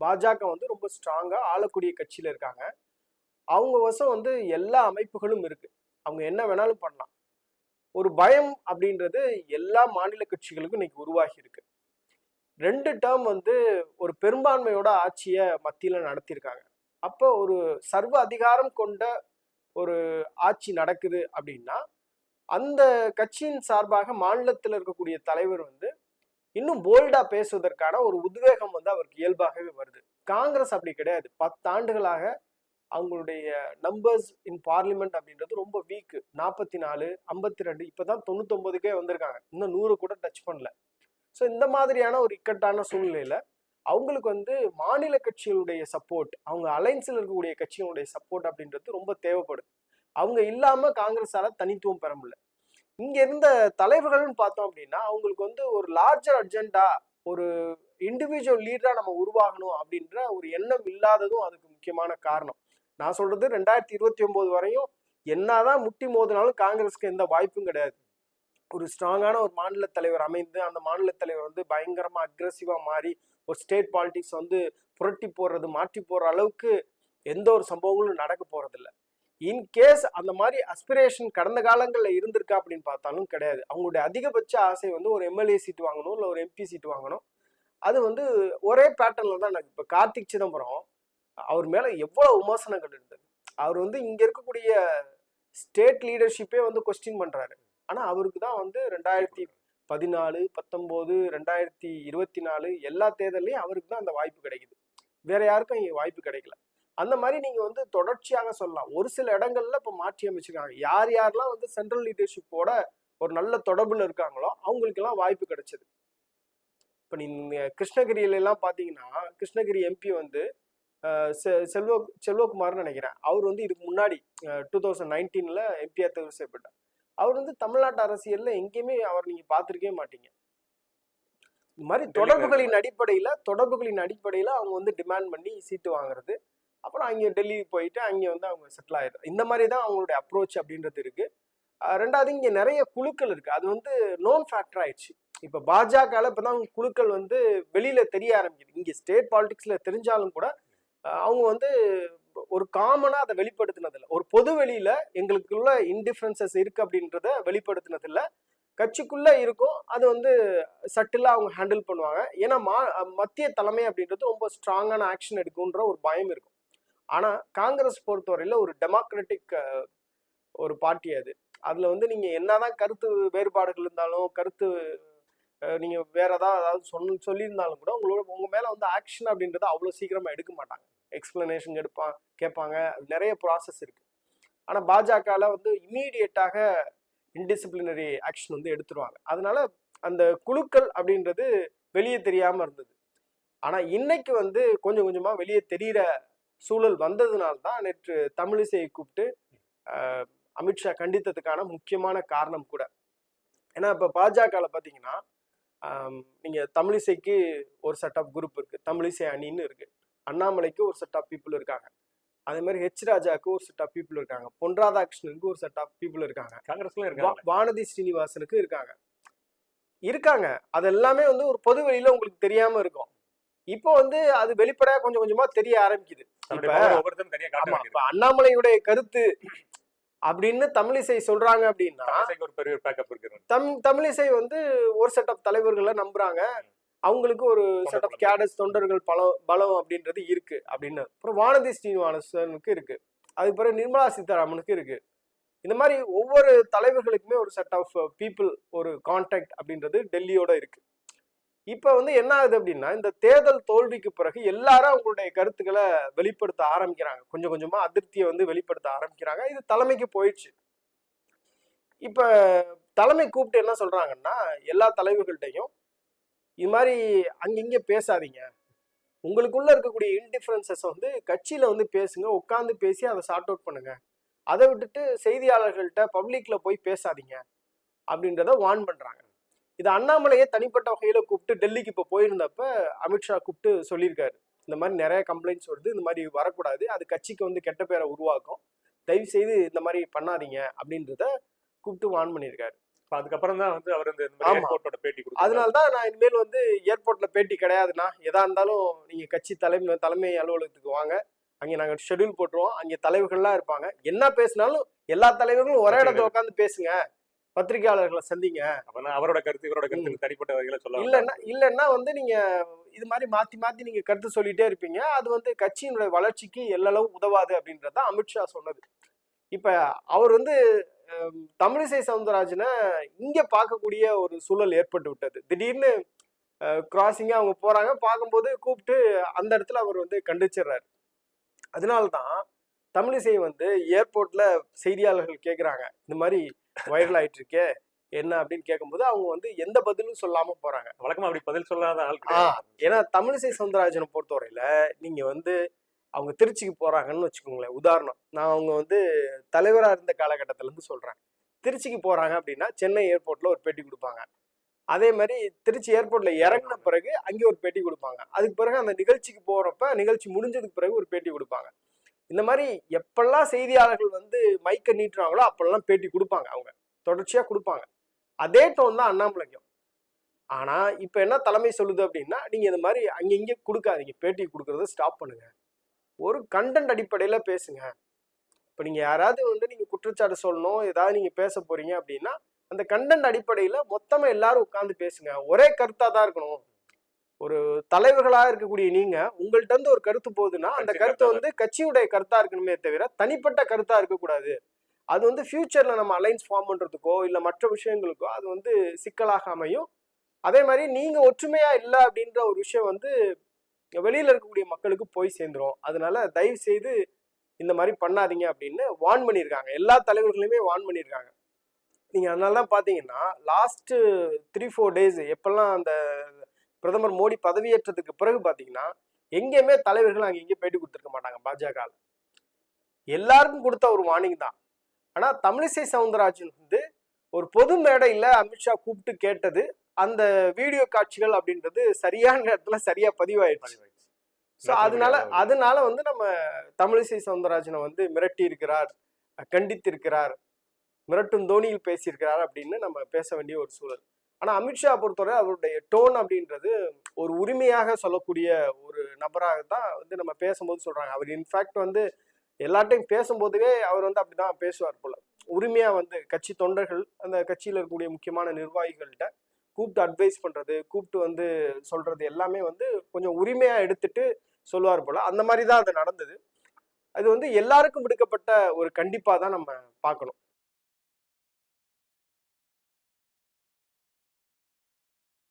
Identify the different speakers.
Speaker 1: பாஜக வந்து ரொம்ப ஸ்ட்ராங்காக ஆளக்கூடிய கட்சியில் இருக்காங்க. அவங்க வசம் வந்து எல்லா அமைப்புகளும் இருக்குது அவங்க என்ன வேணாலும் பண்ணலாம். ஒரு பயம் அப்படின்றது எல்லா மாநில கட்சிகளுக்கும் இன்னைக்கு உருவாகி இருக்கு. ரெண்டு டேர்ம் வந்து ஒரு பெரும்பான்மையோட ஆட்சியை மத்தியில் நடத்தியிருக்காங்க. அப்போ ஒரு சர்வ அதிகாரம் கொண்ட ஒரு ஆட்சி நடக்குது அப்படின்னா அந்த கட்சியின் சார்பாக மாநிலத்தில் இருக்கக்கூடிய தலைவர் வந்து இன்னும் போல்டா பேசுவதற்கான ஒரு உத்வேகம் வந்து அவருக்கு இயல்பாகவே வருது. காங்கிரஸ் அப்படி கிடையாது. பத்தாண்டுகளாக அவங்களுடைய நம்பர்ஸ் இன் பார்லிமெண்ட் அப்படின்றது ரொம்ப வீக்கு நாற்பத்தி நாலு ஐம்பத்தி ரெண்டு இப்போதான் தொண்ணூத்தொன்பதுக்கே வந்திருக்காங்க. இன்னும் நூறு கூட டச் பண்ணல. ஸோ இந்த மாதிரியான ஒரு இக்கட்டான சூழ்நிலையில அவங்களுக்கு வந்து மாநில கட்சிகளுடைய சப்போர்ட் அவங்க அலைன்ஸில் இருக்கக்கூடிய கட்சிகளுடைய சப்போர்ட் அப்படின்றது ரொம்ப தேவைப்படுது. அவங்க இல்லாம காங்கிரஸால தனித்துவம் பெற முடியல. இங்க இருந்த தலைவர்கள்னு பார்த்தோம் அப்படின்னா அவங்களுக்கு வந்து ஒரு லார்ஜர் அர்ஜெண்டா ஒரு இண்டிவிஜுவல் லீடரா நம்ம உருவாகணும் அப்படின்ற ஒரு எண்ணம் இல்லாததும் அதுக்கு முக்கியமான காரணம். நான் சொல்றது ரெண்டாயிரத்தி இருபத்தி ஒன்பது வரையும் என்னதான் முட்டி மோதினாலும் காங்கிரஸ்க்கு எந்த வாய்ப்பும் கிடையாது. ஒரு ஸ்ட்ராங்கான ஒரு மாநில தலைவர் அமைந்து அந்த மாநில தலைவர் வந்து பயங்கரமா அக்ரெசிவா மாறி ஒரு ஸ்டேட் பாலிடிக்ஸ் வந்து புரட்டி போடுறது மாற்றி போடுற அளவுக்கு எந்த ஒரு சம்பவங்களும் நடக்க போறதில்லை. இன்கேஸ் அந்த மாதிரி அஸ்பிரேஷன் கடந்த காலங்களில் இருந்திருக்கா அப்படின்னு பார்த்தாலும் கிடையாது. அவங்களுடைய அதிகபட்ச ஆசை வந்து ஒரு எம்எல்ஏ சீட் வாங்கணும் இல்லை ஒரு எம்பி சீட் வாங்கணும். அது வந்து ஒரே பேட்டர்னில் தான் எனக்கு இப்போ கார்த்திக் சிதம்பரம் அவர் மேலே எவ்வளோ விமர்சனங்கள் இருந்தது. அவர் வந்து இங்கே இருக்கக்கூடிய ஸ்டேட் லீடர்ஷிப்பே வந்து கொஸ்டின் பண்ணுறாரு ஆனால் அவருக்கு தான் வந்து ரெண்டாயிரத்தி பதினாலு பத்தொம்போது ரெண்டாயிரத்தி இருபத்தி நாலு எல்லா தேர்தல்லையும் அவருக்கு தான் அந்த வாய்ப்பு கிடைக்குது. வேற யாருக்கும் இங்கே வாய்ப்பு கிடைக்கல. அந்த மாதிரி நீங்க வந்து தொடர்ச்சியாக சொல்லலாம். ஒரு சில இடங்கள்ல இப்ப மாற்றி அமைச்சிருக்காங்க. யார் யாரெல்லாம் வந்து சென்ட்ரல் லீடர்ஷிப்போட ஒரு நல்ல தொடர்புல இருக்காங்களோ அவங்களுக்கெல்லாம் வாய்ப்பு கிடைச்சது. இப்ப நீங்க கிருஷ்ணகிரியில எல்லாம் பாத்தீங்கன்னா கிருஷ்ணகிரி எம்பி வந்து செல்வ செல்வகுமார்னு நினைக்கிறேன். அவர் வந்து இதுக்கு முன்னாடி டூ தௌசண்ட் நைன்டீன்ல எம்பியா தேர்வு செய்யப்பட்டார். அவர் வந்து தமிழ்நாட்டு அரசியல்ல எங்கேயுமே அவர் நீங்க பார்த்திருக்கவே மாட்டீங்க. இந்த மாதிரி தொடர்புகளின் அடிப்படையில தொடர்புகளின் அடிப்படையில அவங்க வந்து டிமாண்ட் பண்ணி சீட்டு வாங்குறது அப்புறம் அங்கே டெல்லி போயிட்டு அங்கே வந்து அவங்க செட்டில் ஆயிடும் இந்த மாதிரி தான் அவங்களுடைய அப்ரோச் அப்படின்றது இருக்குது ரெண்டாவது இங்கே நிறைய குழுக்கள் இருக்குது அது வந்து நோன் ஃபேக்டர் ஆயிடுச்சு. இப்போ பாஜகவில் இப்போ தான் குழுக்கள் வந்து வெளியில் தெரிய ஆரம்பிக்குது. இங்கே ஸ்டேட் பாலிடிக்ஸில் தெரிஞ்சாலும் கூட அவங்க வந்து ஒரு காமனாக அதை வெளிப்படுத்தினதில்ல. ஒரு பொது வெளியில் எங்களுக்குள்ள இன்டிஃபரன்சஸ் இருக்குது அப்படின்றத வெளிப்படுத்தினதில்ல. கட்சிக்குள்ளே இருக்கும். அது வந்து சட்டிலாக அவங்க ஹேண்டில் பண்ணுவாங்க. ஏன்னா மா மத்திய தலைமை அப்படின்றது ரொம்ப ஸ்ட்ராங்கான ஆக்ஷன் எடுக்கும்ன்ற ஒரு பயம் இருக்கும். ஆனா காங்கிரஸ் பொறுத்தவரையில ஒரு டெமோக்ராட்டிக் ஒரு பார்ட்டி அது. அதுல வந்து நீங்க என்னதான் கருத்து வேறுபாடுகள் இருந்தாலும் கருத்து நீங்கள் நீங்க வேற ஏதாவது அதாவது சொல் சொல்லியிருந்தாலும் கூட உங்களோட உங்க மேல வந்து ஆக்ஷன் அப்படின்றத அவ்வளவு சீக்கிரமா எடுக்க மாட்டாங்க. எக்ஸ்பிளனேஷன் எடுப்பான் கேட்பாங்க. நிறைய ப்ராசஸ் இருக்கு. ஆனா பாஜகவில் வந்து இம்மீடியட்டாக இன்டிசிப்ளினரி ஆக்ஷன் வந்து எடுத்துருவாங்க. அதனால அந்த குழுக்கள் அப்படின்றது வெளியே தெரியாம இருந்தது. ஆனா இன்னைக்கு வந்து கொஞ்சம் கொஞ்சமா வெளியே தெரியிற சூழல் வந்ததுனால தான் நேற்று தமிழிசையை கூப்பிட்டு அமித்ஷா கண்டித்ததுக்கான முக்கியமான காரணம் கூட. ஏன்னா இப்ப பாஜகல பாத்தீங்கன்னா ஆம், நீங்க தமிழிசைக்கு ஒரு செட் ஆஃப் குரூப் இருக்கு. தமிழிசை அணின்னு இருக்கு. அண்ணாமலைக்கு ஒரு செட் ஆஃப் பீப்புள் இருக்காங்க. அதே மாதிரி ஹெச் ராஜாக்கு ஒரு செட் ஆஃப் பீப்புள் இருக்காங்க. பொன் ராதாகிருஷ்ணனுக்கு ஒரு செட் ஆஃப் பீப்புள் இருக்காங்க.
Speaker 2: காங்கிரஸ்ல இருக்காங்க.
Speaker 1: வானதி ஸ்ரீனிவாசனுக்கு இருக்காங்க. இருக்காங்க. அது எல்லாமே வந்து ஒரு பொது வெளியில உங்களுக்கு தெரியாம இருக்கும். இப்போ வந்து அது வெளிப்படையா கொஞ்சம் கொஞ்சமா தெரிய ஆரம்பிக்குது. இப்ப- அண்ணாமலையுடைய கருத்து அப்படின்னு தமிழிசை சொல்றாங்க அப்படின்னா தமிழிசை வந்து ஒரு செட் ஆஃப் தலைவர்களை நம்புறாங்க. அவங்களுக்கு ஒரு செட் ஆஃப் கேடஸ் தொண்டர்கள் பலம் பலம் அப்படின்றது இருக்கு அப்படின்னு. அப்புறம் வானதி ஸ்ரீனிவாசனுக்கு இருக்கு. அதுக்கு பிறகு நிர்மலா சீதாராமனுக்கு இருக்கு. இந்த மாதிரி ஒவ்வொரு தலைவர்களுக்குமே ஒரு செட் ஆஃப் பீப்புள் ஒரு கான்டாக்ட் அப்படின்றது டெல்லியோட இருக்கு. இப்போ வந்து என்ன ஆகுது அப்படின்னா இந்த தேர்தல் தோல்விக்கு பிறகு எல்லாரும் அவங்களுடைய கருத்துக்களை வெளிப்படுத்த ஆரம்பிக்கிறாங்க. கொஞ்சம் கொஞ்சமா அதிருப்தியை வந்து வெளிப்படுத்த ஆரம்பிக்கிறாங்க. இது தலைமைக்கு போயிடுச்சு. இப்போ தலைமை கூப்பிட்டு என்ன சொல்றாங்கன்னா எல்லா தலைவர்கள்ட்டையும் இது மாதிரி அங்கிங்க பேசாதீங்க. உங்களுக்குள்ள இருக்கக்கூடிய இன்டிஃபரன்சஸ் வந்து கட்சியில வந்து பேசுங்க. உட்காந்து பேசி அதை சார்ட் அவுட் பண்ணுங்க. அதை விட்டுட்டு செய்தியாளர்கள்ட்ட பப்ளிக்ல போய் பேசாதீங்க. அப்படின்றத வார்ன் பண்றாங்க. இது அண்ணாமலையே தனிப்பட்ட வகையில கூப்பிட்டு டெல்லிக்கு இப்போ போயிருந்தப்ப அமித்ஷா கூப்பிட்டு சொல்லியிருக்காரு. இந்த மாதிரி நிறைய கம்ப்ளைண்ட்ஸ் வருது இந்த மாதிரி வரக்கூடாது அது கட்சிக்கு வந்து கெட்ட பேரை உருவாக்கும். தயவு செய்து இந்த மாதிரி பண்ணாதீங்க அப்படின்றத கூப்பிட்டு வார்ன் பண்ணியிருக்காரு.
Speaker 2: அதுக்கப்புறம் தான் வந்து அவர் இந்த. ஏர்போர்ட்டோட பேட்டி
Speaker 1: அதனால தான் நான் இனிமேல் வந்து ஏர்போர்ட்ல பேட்டி கிடையாதுண்ணா. எதா இருந்தாலும் நீங்க கட்சி தலைமை தலைமை அலுவலகத்துக்கு வாங்க. அங்க நாங்க ஷெட்யூல் போட்டுருவோம். அங்க தலைவர்கள்லாம் இருப்பாங்க. என்ன பேசினாலும் எல்லா தலைவர்களும் ஒரே இடத்துல உட்காந்து பேசுங்க. பத்திரிகையாளர்களை சந்திங்க.
Speaker 2: அவரோட கருத்து இவரோட கருத்து தனிப்பட்ட வகையில சொல்ல
Speaker 1: இல்லைன்னா இல்லைன்னா வந்து நீங்க இது மாதிரி மாத்தி மாத்தி நீங்க கருத்து சொல்லிட்டே இருப்பீங்க. அது வந்து கட்சியினுடைய வளர்ச்சிக்கு எல்லளவு உதவாது அப்படின்றத அமித்ஷா சொன்னது. இப்ப அவர் வந்து தமிழிசை சவுந்தரராஜனை இங்க பார்க்கக்கூடிய ஒரு சூழல் ஏற்பட்டு விட்டது. திடீர்னு கிராசிங்கா அவங்க போறாங்க. பார்க்கும்போது கூப்பிட்டு அந்த இடத்துல அவர் வந்து கண்டிச்சிடுறாரு. அதனால்தான் தமிழிசை வந்து ஏர்போர்ட்ல செய்தியாளர்கள் கேக்குறாங்க. இந்த மாதிரி வைரல் ஆயிட்டு இருக்கே என்ன அப்படின்னு கேட்கும்போது அவங்க வந்து எந்த பதிலும் சொல்லாம போறாங்க.
Speaker 2: வழக்கமா அப்படி பதில் சொல்லாத ஆள்.
Speaker 1: ஏன்னா தமிழிசை சவுந்தரராஜனை பொறுத்தவரையில நீங்க வந்து அவங்க திருச்சிக்கு போறாங்கன்னு வச்சுக்கோங்களேன். உதாரணம் நான் அவங்க வந்து தலைவரா இருந்த காலகட்டத்துல இருந்து சொல்றேன். திருச்சிக்கு போறாங்க அப்படின்னா சென்னை ஏர்போர்ட்ல ஒரு பேட்டி கொடுப்பாங்க. அதே மாதிரி திருச்சி ஏர்போர்ட்ல இறங்கின பிறகு அங்கே ஒரு பேட்டி கொடுப்பாங்க. அதுக்கு பிறகு அந்த நிகழ்ச்சிக்கு போறப்ப நிகழ்ச்சி முடிஞ்சதுக்கு பிறகு ஒரு பேட்டி கொடுப்பாங்க. இந்த மாதிரி எப்பெல்லாம் செய்தியாளர்கள் வந்து மைக்கை நீட்டுறாங்களோ அப்பெல்லாம் பேட்டி கொடுப்பாங்க அவங்க. தொடர்ச்சியாக கொடுப்பாங்க. அதே டோன் தான் அண்ணாமலைக்கும். ஆனால் இப்போ என்ன தலைமை சொல்லுது அப்படின்னா நீங்கள் இந்த மாதிரி அங்கங்கே கொடுக்காதீங்க. பேட்டி கொடுக்குறத ஸ்டாப் பண்ணுங்க. ஒரு கண்டென்ட் அடிப்படையில் பேசுங்க. இப்போ நீங்கள் யாராவது வந்து நீங்கள் குற்றச்சாட்டு சொல்லணும் ஏதாவது நீங்கள் பேச போகிறீங்க அப்படின்னா அந்த கண்டென்ட் அடிப்படையில் மொத்தமாக எல்லாரும் உட்காந்து பேசுங்க. ஒரே கருத்தாக தான் இருக்கணும். ஒரு தலைவர்களா இருக்கக்கூடிய நீங்க உங்கள்ட்ட இருந்து ஒரு கருத்து போகுதுன்னா அந்த
Speaker 2: கருத்து
Speaker 1: வந்து கட்சியுடைய கருத்தா இருக்கணுமே தவிர தனிப்பட்ட கருத்தா இருக்கக்கூடாது. அது வந்து ஃபியூச்சர்ல நம்ம அலைன்ஸ் ஃபார்ம் பண்றதுக்கோ இல்ல மற்ற விஷயங்களுக்கோ அது வந்து சிக்கலாக அமையும். அதே மாதிரி நீங்க ஒற்றுமையா இல்ல அப்படின்ற ஒரு விஷயம் வந்து வெளியில இருக்கக்கூடிய மக்களுக்கு போய் சேர்ந்துரும். அதனால தயவு செய்து இந்த மாதிரி பண்ணாதீங்க அப்படின்னு வார்ன் பண்ணியிருக்காங்க. எல்லா தலைவர்களுமே வார்ன் பண்ணியிருக்காங்க. நீங்க அதனால தான் பாத்தீங்கன்னா லாஸ்ட் த்ரீ ஃபோர் டேஸ் எப்பெல்லாம் அந்த பிரதமர் மோடி பதவியேற்றதுக்கு பிறகு பாத்தீங்கன்னா எங்கேயுமே தலைவர்கள் அங்க எங்கேயும் பேட்டி கொடுத்துருக்க மாட்டாங்க பாஜக எல்லாருக்கும் கொடுத்த ஒரு வார்னிங் தான். ஆனா தமிழிசை சவுந்தரராஜன் வந்து ஒரு பொது மேடையில அமித்ஷா கூப்பிட்டு கேட்டது அந்த வீடியோ காட்சிகள் அப்படின்றது சரியான நேரத்துல சரியா பதிவாயிடுச்சு.
Speaker 2: பதிவாயிடுச்சு.
Speaker 1: ஸோ அதனால அதனால வந்து நம்ம தமிழிசை சவுந்தரராஜனை வந்து மிரட்டி இருக்கிறார் கண்டித்திருக்கிறார் மிரட்டும் தோனியில் பேசியிருக்கிறார் அப்படின்னு நம்ம பேச வேண்டிய ஒரு சூழல். ஆனா அமித்ஷா பொறுத்தவரை அவருடைய டோன் அப்படின்றது ஒரு உரிமையாக சொல்லக்கூடிய ஒரு நபராக தான் வந்து நம்ம பேசும்போது சொல்றாங்க. அவர் இன்ஃபேக்ட் வந்து எல்லார்ட்டையும் பேசும்போதுவே அவர் வந்து அப்படிதான் பேசுவார் போல. உரிமையா வந்து கட்சி தொண்டர்கள் அந்த கட்சியில இருக்கக்கூடிய முக்கியமான நிர்வாகிகள்கிட்ட கூப்பிட்டு அட்வைஸ் பண்றது கூப்பிட்டு வந்து சொல்றது எல்லாமே வந்து கொஞ்சம் உரிமையா எடுத்துட்டு சொல்லுவார் போல. அந்த மாதிரி தான் அது நடந்தது. அது வந்து எல்லாருக்கும் விடுக்கப்பட்ட ஒரு கண்டிப்பா தான் நம்ம பார்க்கணும்.